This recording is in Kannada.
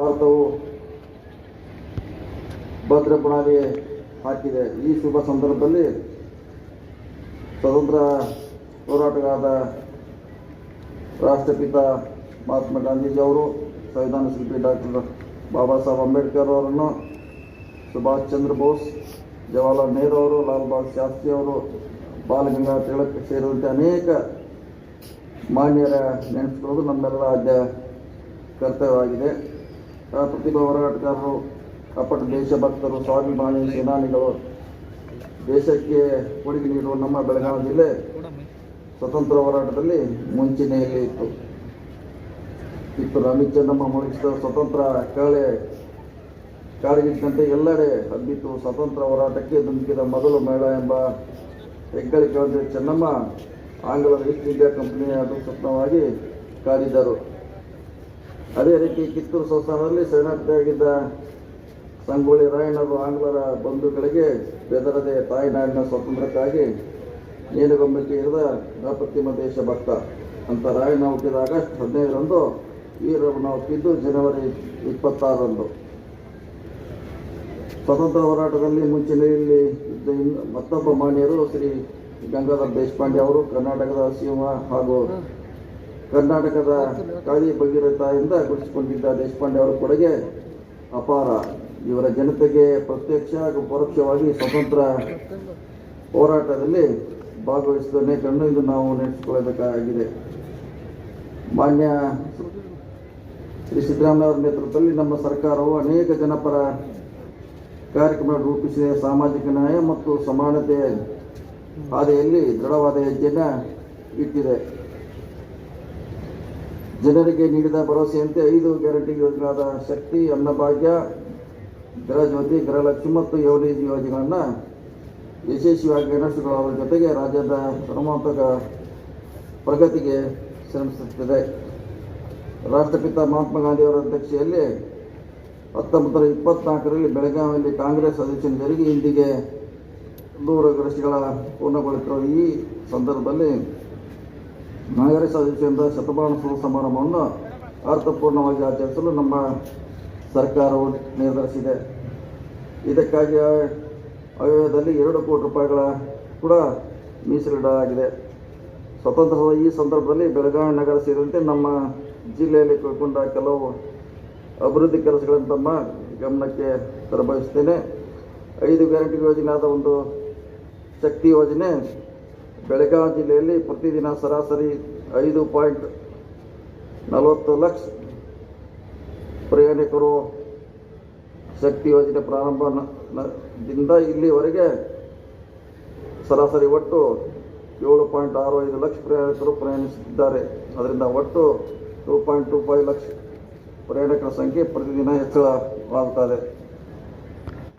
ಭಾರತವು ಭದ್ರ ಪ್ರಣಾಲಿ ಹಾಕಿದೆ. ಈ ಶುಭ ಸಂದರ್ಭದಲ್ಲಿ ಸ್ವತಂತ್ರ ಹೋರಾಟಗಾರ ರಾಷ್ಟ್ರಪಿತ ಮಹಾತ್ಮ ಗಾಂಧೀಜಿಯವರು, ಸಂವಿಧಾನ ಶಿಲ್ಪಿ ಡಾಕ್ಟರ್ ಬಾಬಾ ಸಾಹೇಬ್ ಅಂಬೇಡ್ಕರ್ ಅವರನ್ನು, ಸುಭಾಷ್ ಚಂದ್ರ ಬೋಸ್, ಜವಾಹರ್ಲಾಲ್ ನೆಹರು ಅವರು, ಲಾಲ್ ಬಹದ್ದೂರ್ ಶಾಸ್ತ್ರಿ ಅವರು ಬಾಲಗಂಗಾಧರ ತಿಲಕ್ ಸೇರಿದಂತೆ ಅನೇಕ ಮಾನ್ಯರ ನೆನೆಸ್ಕೊಳ್ಳೋದು ನಮ್ಮೆಲ್ಲರ ಆದ್ಯ ಕರ್ತವ್ಯವಾಗಿದೆ. ಪ್ರತಿಭಾ ಹೋರಾಟಗಾರರು ಕಪಟ ದೇಶಭಕ್ತರು ಸ್ವಾಭಿಮಾನಿ ಸೇನಾನಿಗಳು, ದೇಶಕ್ಕೆ ಕೊಡುಗೆ ನೀಡುವ ನಮ್ಮ ಬೆಳಗಾವಿ ಜಿಲ್ಲೆ ಸ್ವತಂತ್ರ ಹೋರಾಟದಲ್ಲಿ ಮುಂಚೂಣಿಯಲ್ಲಿ ಇತ್ತು. ಇತ್ತು ಅಮಿತ್ ಚೆನ್ನಮ್ಮ ಮುಗಿಸಿದ ಸ್ವತಂತ್ರ ಕಳೆ, ಕಾಡಿಗಿಟ್ಟಂತೆ ಎಲ್ಲೆಡೆ ಹಬ್ಬಿತ್ತು. ಸ್ವತಂತ್ರ ಹೋರಾಟಕ್ಕೆ ಧುಮುಕಿದ ಮೊದಲು ಮಹಿಳಾ ಎಂಬ ಹೆಗ್ಗಳಿಕೆ ಚೆನ್ನಮ್ಮ ಆಂಗ್ಲರ ಈಸ್ಟ್ ಇಂಡಿಯಾ ಕಂಪನಿಯ ಸ್ವಪ್ನವಾಗಿ ಕಾಡಿದ್ದರು ಅದೇ ರೀತಿ ಕಿತ್ತೂರು ಸಂಸ್ಥಾನದಲ್ಲಿ ಸೇನಾಪತಿಯಾಗಿದ್ದ ಸಂಗೊಳ್ಳಿ ರಾಯಣ್ಣರು ಆಂಗ್ಲರ ಬಂಧುಗಳಿಗೆ ಬೆದರದೆ ತಾಯಿನಾಡಿನ ಸ್ವಾತಂತ್ರ್ಯಕ್ಕಾಗಿ ನೇಣುಗಂಬಕ್ಕೆ ಇರಿದ ಅಪ್ರತಿಮ ದೇಶಭಕ್ತ ಅಂತ ರಾಯಣ್ಣ ಹುಟ್ಟಿದ ಆಗಸ್ಟ್ ಹದಿನೈದರಂದು ವೀರ ಹುಟ್ಟಿದ್ದು ಜನವರಿ ಇಪ್ಪತ್ತಾರರಂದು. ಸ್ವತಂತ್ರ ಹೋರಾಟದಲ್ಲಿ ಮುಂಚೂಣಿಯಲ್ಲಿ ಇದ್ದ ಮತ್ತೊಬ್ಬ ಮಾನ್ಯರು ಶ್ರೀ ಗಂಗಾಧರ್ ದೇಶಪಾಂಡೆ ಅವರು, ಕರ್ನಾಟಕದ ಸಿಂಹ ಹಾಗೂ ಕರ್ನಾಟಕದ ಕಾಳಿ ಭಗೀರಥದಿಂದ ಗುರುತಿಸಿಕೊಂಡಿದ್ದ ದೇಶಪಾಂಡೆ ಅವರ ಕೊಡುಗೆ ಅಪಾರ. ಇವರ ಜನತೆಗೆ ಪ್ರತ್ಯಕ್ಷ ಹಾಗೂ ಪರೋಕ್ಷವಾಗಿ ಸ್ವತಂತ್ರ ಹೋರಾಟದಲ್ಲಿ ಭಾಗವಹಿಸಿದ ನೇಕರನ್ನು ಇಂದು ನಾವು ನೆನೆಸಿಕೊಳ್ಳಬೇಕಾಗಿದೆ. ಮಾನ್ಯ ಶ್ರೀ ಸಿದ್ದರಾಮಯ್ಯ ಅವರ ನೇತೃತ್ವದಲ್ಲಿ ನಮ್ಮ ಸರ್ಕಾರವು ಅನೇಕ ಜನಪರ ಕಾರ್ಯಕ್ರಮ ರೂಪಿಸಿದೆ. ಸಾಮಾಜಿಕ ನ್ಯಾಯ ಮತ್ತು ಸಮಾನತೆ ಹಾದಿಯಲ್ಲಿ ದೃಢವಾದ ಹೆಜ್ಜೆಯನ್ನು ಇಟ್ಟಿದೆ. ಜನರಿಗೆ ನೀಡಿದ ಭರವಸೆಯಂತೆ ಐದು ಗ್ಯಾರಂಟಿ ಯೋಜನೆಯಾದ ಶಕ್ತಿ, ಅನ್ನಭಾಗ್ಯ, ಗೃಹಜ್ಯೋತಿ, ಗೃಹಲಕ್ಷ್ಮಿ ಮತ್ತು ಯೋಜನೆ ಯೋಜನೆಗಳನ್ನು ಯಶಸ್ವಿಯಾಗಿ ನಡೆಸಿಕೊಳ್ಳುವ ಜೊತೆಗೆ ರಾಜ್ಯದ ಶ್ರಮಾತ್ಮಕ ಪ್ರಗತಿಗೆ ಶ್ರಮಿಸುತ್ತಿದೆ. ರಾಷ್ಟ್ರಪಿತ ಮಹಾತ್ಮ ಗಾಂಧಿಯವರ ಅಧ್ಯಕ್ಷತೆಯಲ್ಲಿ ಹತ್ತೊಂಬತ್ತರ ಇಪ್ಪತ್ನಾಲ್ಕರಲ್ಲಿ ಬೆಳಗಾವಿಯಲ್ಲಿ ಕಾಂಗ್ರೆಸ್ ಅಧ್ಯಕ್ಷನ ಜರುಗಿ ಇಂದಿಗೆ ನೂರು ವರ್ಷಗಳ ಪೂರ್ಣಗೊಳಿಸಿರುವ ಈ ಸಂದರ್ಭದಲ್ಲಿ ಕಾಂಗ್ರೆಸ್ ಸದಸ್ಯಿಂದ ಶತಮಾನೋತ್ಸವ ಸಮಾರಂಭವನ್ನು ಅರ್ಥಪೂರ್ಣವಾಗಿ ಆಚರಿಸಲು ನಮ್ಮ ಸರ್ಕಾರವು ನಿರ್ಧರಿಸಿದೆ. ಇದಕ್ಕಾಗಿ ಆಯವ್ಯಯದಲ್ಲಿ ಎರಡು ಕೋಟಿ ರೂಪಾಯಿಗಳ ಕೂಡ ಮೀಸಲಿಡಲಾಗಿದೆ. ಸ್ವತಂತ್ರದ ಈ ಸಂದರ್ಭದಲ್ಲಿ ಬೆಳಗಾವಿ ನಗರ ಸೇರಿದಂತೆ ನಮ್ಮ ಜಿಲ್ಲೆಯಲ್ಲಿ ಕೈಗೊಂಡ ಕೆಲವು ಅಭಿವೃದ್ಧಿ ಕೆಲಸಗಳನ್ನು ತಮ್ಮ ಗಮನಕ್ಕೆ ತರಬಯಸುತ್ತೇನೆ. ಐದು ಗ್ಯಾರಂಟಿ ಆದ ಒಂದು ಶಕ್ತಿ ಯೋಜನೆ ಬೆಳಗಾವಿ ಜಿಲ್ಲೆಯಲ್ಲಿ ಪ್ರತಿದಿನ ಸರಾಸರಿ ಐದು ಪಾಯಿಂಟ್ ನಲವತ್ತು ಲಕ್ಷ ಪ್ರಯಾಣಿಕರು ಶಕ್ತಿ ಯೋಜನೆ ಪ್ರಾರಂಭದಿಂದ ಇಲ್ಲಿವರೆಗೆ ಸರಾಸರಿ ಒಟ್ಟು ಏಳು ಪಾಯಿಂಟ್ ಆರು ಐದು ಲಕ್ಷ ಪ್ರಯಾಣಿಕರು ಪ್ರಯಾಣಿಸುತ್ತಿದ್ದಾರೆ. ಅದರಿಂದ ಒಟ್ಟು two point two five lakh ಪ್ರಯಾಣಿಕರ ಸಂಖ್ಯೆ ಪ್ರತಿದಿನ ಹೆಚ್ಚಳವಾಗುತ್ತದೆ